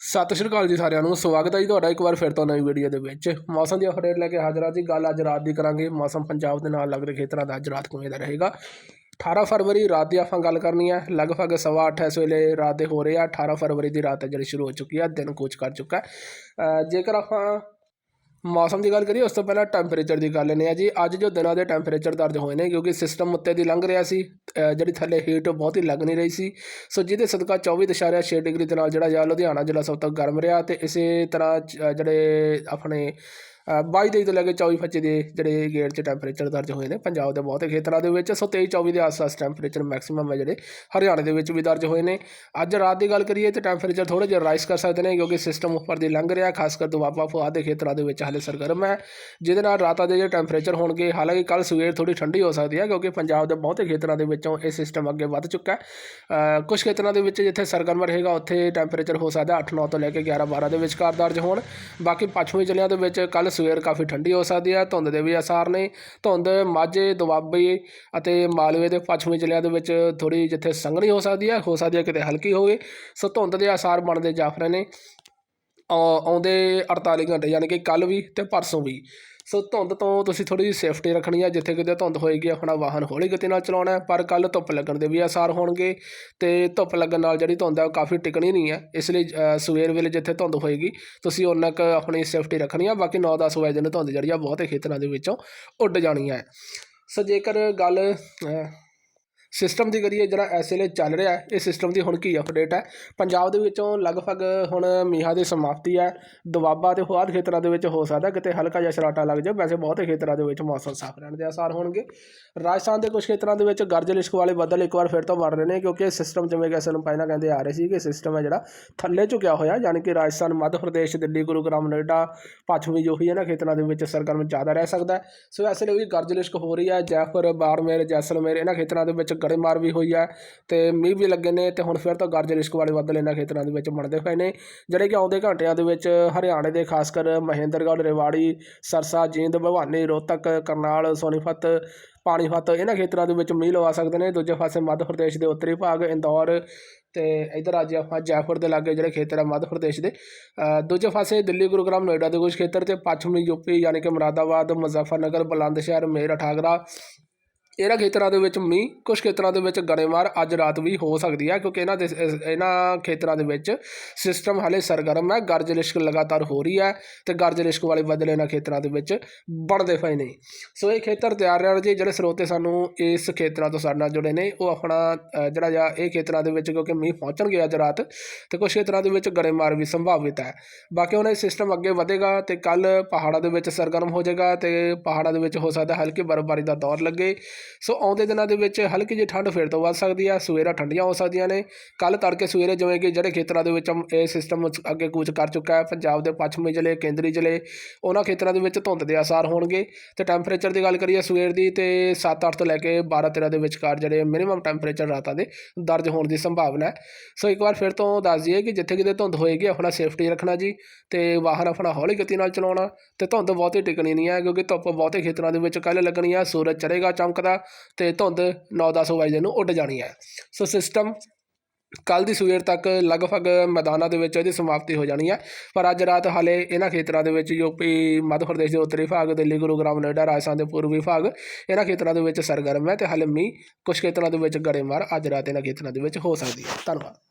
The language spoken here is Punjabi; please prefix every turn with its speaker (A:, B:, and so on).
A: ਸਤਿ ਸ਼੍ਰੀ ਅਕਾਲ ਜੀ ਸਾਰਿਆਂ ਨੂੰ, ਸਵਾਗਤ ਹੈ ਜੀ ਤੁਹਾਡਾ ਇੱਕ ਵਾਰ ਫਿਰ ਤੋਂ ਨਵੀਂ ਵੀਡੀਓ ਦੇ ਵਿੱਚ। ਮੌਸਮ ਦੀ ਅਪਡੇਟ ਲੈ ਕੇ ਹਾਜ਼ਰ ਹਾਂ ਜੀ, ਗੱਲ ਅੱਜ ਰਾਤ ਦੀ ਕਰਾਂਗੇ। ਮੌਸਮ ਪੰਜਾਬ ਦੇ ਨਾਲ ਲੱਗਦੇ ਖੇਤਰਾਂ ਦਾ ਅੱਜ ਰਾਤ ਕਿਵੇਂ ਦਾ ਰਹੇਗਾ? 18 ਫਰਵਰੀ, ਰਾਤ ਦੀ ਆਪਾਂ ਗੱਲ ਕਰਨੀ ਹੈ। ਲਗਭਗ ਸਵਾ ਅੱਠ ਇਸ ਵੇਲੇ ਰਾਤ ਦੇ ਹੋ ਰਹੇ ਆ। 18 ਫਰਵਰੀ ਦੀ ਰਾਤ ਜਿਹੜੀ ਸ਼ੁਰੂ ਹੋ ਚੁੱਕੀ ਆ ਦਿਨ ਕੂਚ ਕਰ ਚੁੱਕਾ ਜੇਕਰ ਆਪਾਂ ਮੌਸਮ ਦੀ ਗੱਲ ਕਰੀਏ, ਉਸ ਤੋਂ ਪਹਿਲਾਂ ਟੈਂਪਰੇਚਰ ਦੀ ਗੱਲ ਲੈਂਦੇ ਆ ਜੀ। ਅੱਜ ਜੋ ਦਿਨਾਂ ਦੇ ਟੈਂਪਰੇਚਰ ਦਰਜ ਹੋਏ ਨੇ, ਕਿਉਂਕਿ ਸਿਸਟਮ ਉੱਤੇ ਦੀ ਲੰਘ ਰਿਹਾ ਸੀ ਜਿਹੜੀ ਥੱਲੇ ਹੀਟ ਬਹੁਤ ਹੀ ਲੱਗ ਨਹੀਂ ਰਹੀ ਸੀ। ਸੋ ਜਿਹਦੇ ਸਦਕਾ 24.6 ਡਿਗਰੀ ਦੇ ਨਾਲ ਜਿਹੜਾ ਜਾਂ ਲੁਧਿਆਣਾ ਜ਼ਿਲ੍ਹਾ ਸਭ ਤੋਂ ਗਰਮ ਰਿਹਾ ਤੇ ਇਸੇ ਤਰ੍ਹਾਂ ਚ- ਜਿਹੜੇ ਆਪਣੇ 22 ਤੇਈ ਤੋਂ ਲੈ ਕੇ 24 25 ਦੇ ਜਿਹੜੇ ਗੇੜ 'ਚ ਟੈਂਪਰੇਚਰ ਦਰਜ ਹੋਏ ਨੇ, ਪੰਜਾਬ ਦੇ ਬਹੁਤੇ ਖੇਤਰਾਂ ਦੇ ਵਿੱਚ ਸੋ 23 24 ਦੇ ਆਸ-ਪਾਸ ਟੈਂਪਰੇਚਰ ਮੈਕਸਿਮਮ ਹੈ ਜਿਹੜੇ, ਹਰਿਆਣੇ ਦੇ ਵਿੱਚ ਵੀ ਦਰਜ ਹੋਏ ਨੇ। ਅੱਜ ਰਾਤ ਦੀ ਗੱਲ ਕਰੀਏ ਤੇ ਟੈਂਪਰੇਚਰ ਥੋੜ੍ਹੇ ਜਿਹਾ ਰਾਈਸ ਕਰ ਸਕਦੇ ਨੇ ਕਿਉਂਕਿ ਸਿਸਟਮ ਉੱਪਰ ਦੀ ਲੰਘ ਰਿਹਾ, ਖਾਸ ਕਰ ਦੁਆਬਾ ਫੁਆਦ ਦੇ ਖੇਤਰਾਂ ਦੇ ਵਿੱਚ ਹਾਲੇ ਸਰਗਰਮ ਹੈ। ਜਿਹਦੇ ਨਾਲ ਰਾਤਾਂ ਦੇ ਜਿਹੜੇ ਟੈਂਪਰੇਚਰ ਹੋਣਗੇ, ਹਾਲਾਂਕਿ ਕੱਲ ਸਵੇਰ ਥੋੜੀ ਠੰਡੀ ਹੋ ਸਕਦੀ ਹੈ ਕਿਉਂਕਿ ਪੰਜਾਬ ਦੇ ਬਹੁਤੇ ਖੇਤਰਾਂ ਦੇ ਵਿੱਚੋਂ ਇਹ ਸਿਸਟਮ ਅੱਗੇ ਵੱਧ ਚੁੱਕਾ ਹੈ। ਕੁਝ ਖੇਤਰਾਂ ਦੇ ਵਿੱਚ ਜਿੱਥੇ ਸਰਗਰਮ ਰਹੇਗਾ, ਉੱਥੇ ਟੈਂਪਰੇਚਰ ਹੋ ਸਕਦਾ 8-9 ਤੋਂ ਲੈ ਕੇ 11-12 ਦੇ ਵਿਚਕਾਰ ਦਰਜ ਹੋਣ। ਬਾਕੀ ਪੱਛਮੀ ਜ਼ਿਲ੍ਹਿਆਂ ਦੇ ਵਿੱਚ ਕੱਲ ਸਵੇਰ ਕਾਫੀ ਠੰਡੀ ਹੋ ਸਕਦੀ ਹੈ, ਧੁੰਦ ਦੇ ਵੀ ਅਸਾਰ ਨੇ। ਧੁੰਦ ਮਾਝੇ, ਦੁਆਬੇ ਅਤੇ ਮਾਲਵੇ ਦੇ ਪੱਛਮੀ ਜ਼ਿਲ੍ਹਿਆਂ ਦੇ ਵਿੱਚ ਥੋੜੀ ਜਿੱਥੇ ਸੰਘਣੀ ਹੋ ਸਕਦੀ ਹੈ, ਹੋ ਸਕਦੀ ਹੈ ਕਿਤੇ ਹਲਕੀ ਹੋਵੇ। ਸੋ ਧੁੰਦ ਦੇ ਅਸਾਰ ਬਣਦੇ ਜਾਫ ਰਹੇ ਨੇ। ਆਉਂਦੇ 48 ਘੰਟੇ, ਯਾਨੀ ਕਿ ਕੱਲ ਵੀ ਤੇ ਪਰਸੋਂ ਵੀ। ਸੋ ਧੁੰਦ ਤੋਂ ਤੁਸੀਂ ਥੋੜੀ ਜਿਹੀ ਸੇਫਟੀ ਰੱਖਣੀ ਹੈ ਜਿੱਥੇ ਕਿਤੇ ਧੁੰਦ ਹੋਏਗੀ, ਆਪਣਾ ਵਾਹਨ ਹੌਲੀ ਗਤੀ ਨਾਲ ਚਲਾਉਣਾ ਹੈ, ਪਰ ਕੱਲ ਧੁੱਪ ਲੱਗਣ ਦੇ ਵੀ ਅਸਾਰ ਹੋਣਗੇ ਤੇ ਧੁੱਪ ਲੱਗਣ ਨਾਲ ਜਿਹੜੀ ਧੁੰਦ ਹੈ ਉਹ ਕਾਫੀ ਟਿਕਣੀ ਨਹੀਂ ਹੈ, ਇਸ ਲਈ ਸਵੇਰ ਵੇਲੇ ਜਿੱਥੇ ਧੁੰਦ ਹੋਏਗੀ, ਤੁਸੀਂ ਉਹਨਾਂ ਕੁ ਆਪਣੀ ਸੇਫਟੀ ਰੱਖਣੀ ਹੈ ਬਾਕੀ 9-10 ਵਜੇ ਨੂੰ ਧੁੰਦ ਜਿਹੜੀ ਆ ਬਹੁਤੇ ਖੇਤਰਾਂ ਦੇ ਵਿੱਚੋਂ ਉੱਡ ਜਾਣੀ ਹੈ। ਸੋ ਜੇਕਰ ਗੱਲ ਸਿਸਟਮ ਦੀ ਕਰੀਏ ਜਿਹੜਾ ਇਸ ਚੱਲ ਰਿਹਾ ਇਹ ਸਿਸਟਮ ਦੀ ਹੁਣ ਕੀ ਅਪਡੇਟ ਹੈ? ਪੰਜਾਬ ਦੇ ਵਿੱਚੋਂ ਲਗਭਗ ਹੁਣ ਮੀਂਹਾਂ ਦੀ ਸਮਾਪਤੀ ਹੈ। ਦੁਆਬਾ ਤੇ ਹੋਰ ਖੇਤਰਾਂ ਦੇ ਵਿੱਚ ਹੋ ਸਕਦਾ ਕਿਤੇ ਹਲਕਾ ਜਿਹਾ ਸ਼ਰਾਟਾ ਲੱਗ ਜਾਵੇ। ਵੈਸੇ ਬਹੁਤੇ ਖੇਤਰਾਂ ਦੇ ਵਿੱਚ ਮੌਸਮ ਸਾਫ਼ ਰਹਿਣ ਦੇ ਆਸਾਰ ਹੋਣਗੇ। ਰਾਜਸਥਾਨ ਦੇ ਕੁਝ ਖੇਤਰਾਂ ਦੇ ਵਿੱਚ ਗਰਜ ਲਿਸ਼ਕ ਵਾਲੇ ਬੱਦਲ ਇੱਕ ਵਾਰ ਫਿਰ ਤੋਂ ਬਣ ਰਹੇ ਨੇ, ਕਿਉਂਕਿ ਸਿਸਟਮ ਜਿਵੇਂ ਕਿ ਅਸੀਂ ਨੂੰ ਪਹਿਲਾਂ ਕਹਿੰਦੇ ਆ ਰਹੇ ਸੀ ਕਿ ਸਿਸਟਮ ਹੈ ਜਿਹੜਾ ਥੱਲੇ ਝੁਕਿਆ ਹੋਇਆ, ਯਾਨੀ ਕਿ ਰਾਜਸਥਾਨ, ਮੱਧ ਪ੍ਰਦੇਸ਼, ਦਿੱਲੀ, ਗੁਰੂਗ੍ਰਾਮ ਨੋਇਡਾ ਪੱਛਮੀ ਜੋ ਹੀ ਇਹਨਾਂ ਖੇਤਰਾਂ ਦੇ ਵਿੱਚ ਸਰਗਰਮ ਜ਼ਿਆਦਾ ਰਹਿ ਸਕਦਾ ਸੋ ਇਸ ਲਈ ਵੀ ਗਰਜ ਲਿਸ਼ਕ ਹੋ ਰਹੀ ਹੈ। ਜੈਪੁਰ, ਬਾੜਮੇਰ, ਜੈਸਲਮੇਰ, ਇਹਨਾਂ ਖੇਤਰਾਂ ਦੇ ਵਿੱਚ ਗੜੇਮਾਰ ਵੀ ਹੋਈ ਹੈ ਤੇ ਮੀਂਹ ਵੀ ਲੱਗੇ ਨੇ ਤੇ ਹੁਣ ਫਿਰ ਤੋਂ ਗਰਜ ਰਿਸ਼ਕ ਵਾਲੇ ਬੱਦਲ ਇਹਨਾਂ ਖੇਤਰਾਂ ਦੇ ਵਿੱਚ ਬਣਦੇ ਹੋਏ ਨੇ। ਜਿਹੜੇ ਕਿ ਆਉਂਦੇ ਘੰਟਿਆਂ ਦੇ ਵਿੱਚ ਹਰਿਆਣੇ ਦੇ ਖਾਸ ਕਰ ਮਹਿੰਦਰਗੜ੍ਹ, ਰੇਵਾੜੀ, ਸਰਸਾ, ਜੀਂਦ, ਭਵਾਨੀ, ਰੋਹਤਕ, ਕਰਨਾਲ, ਸੋਨੀਪਤ, ਪਾਣੀਪਤ ਇਹਨਾਂ ਖੇਤਰਾਂ ਦੇ ਵਿੱਚ ਮੀਂਹ ਲਵਾ ਸਕਦੇ ਨੇ। ਦੂਜੇ ਪਾਸੇ ਮੱਧ ਪ੍ਰਦੇਸ਼ ਦੇ ਉੱਤਰੀ ਭਾਗ, ਇੰਦੌਰ ਤੇ ਇਧਰ ਅੱਜ ਆਪਾਂ ਜੈਪੁਰ ਦੇ ਲਾਗੇ ਜਿਹੜੇ ਖੇਤਰ ਆ ਮੱਧ ਪ੍ਰਦੇਸ਼ ਦੇ ਦੂਜੇ ਪਾਸੇ ਦਿੱਲੀ, ਗੁਰੂਗ੍ਰਾਮ, ਨੋਇਡਾ ਦੇ ਕੁਝ ਖੇਤਰ ਤੇ ਪੱਛਮੀ ਯੂਪੀ ਯਾਨੀ ਕਿ ਮੁਰਾਦਾਬਾਦ, ਮੁਜ਼ੱਫਰਨਗਰ ਬੁਲੰਦ ਸ਼ਹਿਰ ਮੇਰਠ, ਆਗਰਾ ਇਹਨਾਂ ਖੇਤਰਾਂ ਦੇ ਵਿੱਚ ਮੀਂਹ ਕੁਝ ਖੇਤਰਾਂ ਦੇ ਵਿੱਚ ਗੜੇਮਾਰ ਅੱਜ ਰਾਤ ਵੀ ਹੋ ਸਕਦੀ ਹੈ ਕਿਉਂਕਿ ਇਹਨਾਂ ਦੇ ਇਹਨਾਂ ਖੇਤਰਾਂ ਦੇ ਵਿੱਚ ਸਿਸਟਮ ਹਾਲੇ ਸਰਗਰਮ ਹੈ, ਗਰਜ ਲਿਸ਼ਕ ਲਗਾਤਾਰ ਹੋ ਰਹੀ ਹੈ ਤੇ ਗਰਜ ਲਿਸ਼ਕ ਵਾਲੇ ਬੱਦਲ ਇਹਨਾਂ ਖੇਤਰਾਂ ਦੇ ਵਿੱਚ ਬਣਦੇ ਪਏ ਨੇ। ਸੋ ਇਹ ਖੇਤਰ ਤਿਆਰ ਰਹਿਣ ਜੀ, ਜਿਹੜੇ ਸਰੋਤੇ ਸਾਨੂੰ ਇਸ ਖੇਤਰਾਂ ਤੋਂ ਸਾਡੇ ਨਾਲ ਜੁੜੇ ਨੇ, ਉਹ ਆਪਣਾ ਜਿਹੜਾ ਜਾਂ ਇਹ ਖੇਤਰਾਂ ਦੇ ਵਿੱਚ ਕਿਉਂਕਿ ਮੀਂਹ ਪਹੁੰਚਣਗੇ ਅੱਜ ਰਾਤ, ਤੇ ਕੁਝ ਖੇਤਰਾਂ ਦੇ ਵਿੱਚ ਗੜੇਮਾਰ ਵੀ ਸੰਭਾਵਿਤ ਹੈ। ਬਾਕੀ ਉਹਨਾਂ ਇਹ ਸਿਸਟਮ ਅੱਗੇ ਵਧੇਗਾ ਤੇ ਕੱਲ ਪਹਾੜਾਂ ਦੇ ਵਿੱਚ ਸਰਗਰਮ ਹੋ ਜਾਏਗਾ ਤੇ ਪਹਾੜਾਂ ਦੇ ਵਿੱਚ ਹੋ ਸਕਦਾ ਹਲਕੀ ਬਰਫ਼ਬਾਰੀ ਦਾ ਦੌਰ ਲੱਗੇ। ਸੋ ਆਉਂਦੇ ਦਿਨਾਂ ਦੇ ਵਿੱਚ ਹਲਕੀ ਜਿਹੀ ਠੰਡ ਫਿਰ ਤੋਂ ਵੱਧ ਸਕਦੀ ਹੈ ਸਵੇਰਾਂ ਠੰਡੀਆਂ ਹੋ ਸਕਦੀਆਂ ਨੇ। ਕੱਲ ਤੜਕੇ ਸਵੇਰੇ ਜਿਵੇਂ ਕਿ ਜਿਹੜੇ ਖੇਤਰਾਂ ਦੇ ਵਿੱਚ ਇਹ ਸਿਸਟਮ ਅੱਗੇ ਕੂਚ ਕਰ ਚੁੱਕਾ ਹੈ, ਪੰਜਾਬ ਦੇ ਪੱਛਮੀ ਜ਼ਿਲ੍ਹੇ, ਕੇਂਦਰੀ ਜ਼ਿਲ੍ਹੇ, ਉਹਨਾਂ ਖੇਤਰਾਂ ਦੇ ਵਿੱਚ ਧੁੰਦ ਦੇ ਅਸਾਰ ਹੋਣਗੇ। ਤੇ ਟੈਂਪਰੇਚਰ ਦੀ ਗੱਲ ਕਰੀਏ ਸਵੇਰ ਦੀ, ਤੇ 7-8 ਤੋਂ ਲੈ ਕੇ 12-13 ਦੇ ਵਿਚਕਾਰ ਜਿਹੜੇ ਮਿਨੀਮਮ ਟੈਂਪਰੇਚਰ ਰਾਤਾਂ ਦੇ ਦਰਜ ਹੋਣ ਦੀ ਸੰਭਾਵਨਾ ਹੈ। ਸੋ ਇੱਕ ਵਾਰ ਫਿਰ ਤੋਂ ਦੱਸ ਦਈਏ ਕਿ ਜਿੱਥੇ ਕਿਤੇ ਧੁੰਦ ਹੋਏਗੀ, ਆਪਣਾ ਸੇਫਟੀ ਰੱਖਣਾ ਜੀ, ਤੇ ਵਾਹਨ ਆਪਣਾ ਹੌਲੀ ਗਤੀ ਨਾਲ ਚਲਾਉਣਾ, ਤੇ ਧੁੰਦ ਬਹੁਤੀ ਟਿਕਣੀ ਨਹੀਂ ਹੈ, ਕਿਉਂਕਿ ਧੁੱਪ ਬਹੁਤੇ ਖੇਤਰਾਂ ਦੇ ਵਿੱਚ ਕੱਲ੍ਹ ਲੱਗਣੀ ਹੈ ਸੂਰਜ ਚੜ੍ਹੇਗਾ ਚਮਕਦਾ ਤੇ ਧੁੰਦ 9-10 ਵਜੇ ਨੂੰ ਉੱਡ ਜਾਣੀ ਹੈ। ਸੋ ਸਿਸਟਮ ਕੱਲ ਦੀ ਸਵੇਰ ਤੱਕ ਲਗਭਗ ਮੈਦਾਨਾਂ ਦੇ ਵਿੱਚ ਇਹਦੀ ਸਮਾਪਤੀ ਹੋ ਜਾਣੀ ਹੈ। ਪਰ ਅੱਜ ਰਾਤ ਹਾਲੇ ਇਹਨਾਂ ਖੇਤਰਾਂ ਦੇ ਵਿੱਚ ਯੂਪੀ, ਮੱਧ ਪ੍ਰਦੇਸ਼ ਦੇ ਉੱਤਰੀ ਭਾਗ, ਦਿੱਲੀ, ਗੁਰੂਗ੍ਰਾਮ, ਨੋਇਡਾ, ਰਾਜਸਥਾਨ ਦੇ ਪੂਰਬੀ ਭਾਗ ਇਹਨਾਂ ਖੇਤਰਾਂ ਦੇ ਵਿੱਚ ਸਰਗਰਮ ਹੈ ਤੇ ਹਾਲੇ ਮੀਂਹ ਕੁਝ ਖੇਤਰਾਂ ਦੇ ਵਿੱਚ ਗੜੇਮਾਰ ਅੱਜ ਰਾਤ ਇਹਨਾਂ ਖੇਤਰਾਂ ਦੇ ਵਿੱਚ ਹੋ ਸਕਦੀ ਹੈ। ਧੰਨਵਾਦ।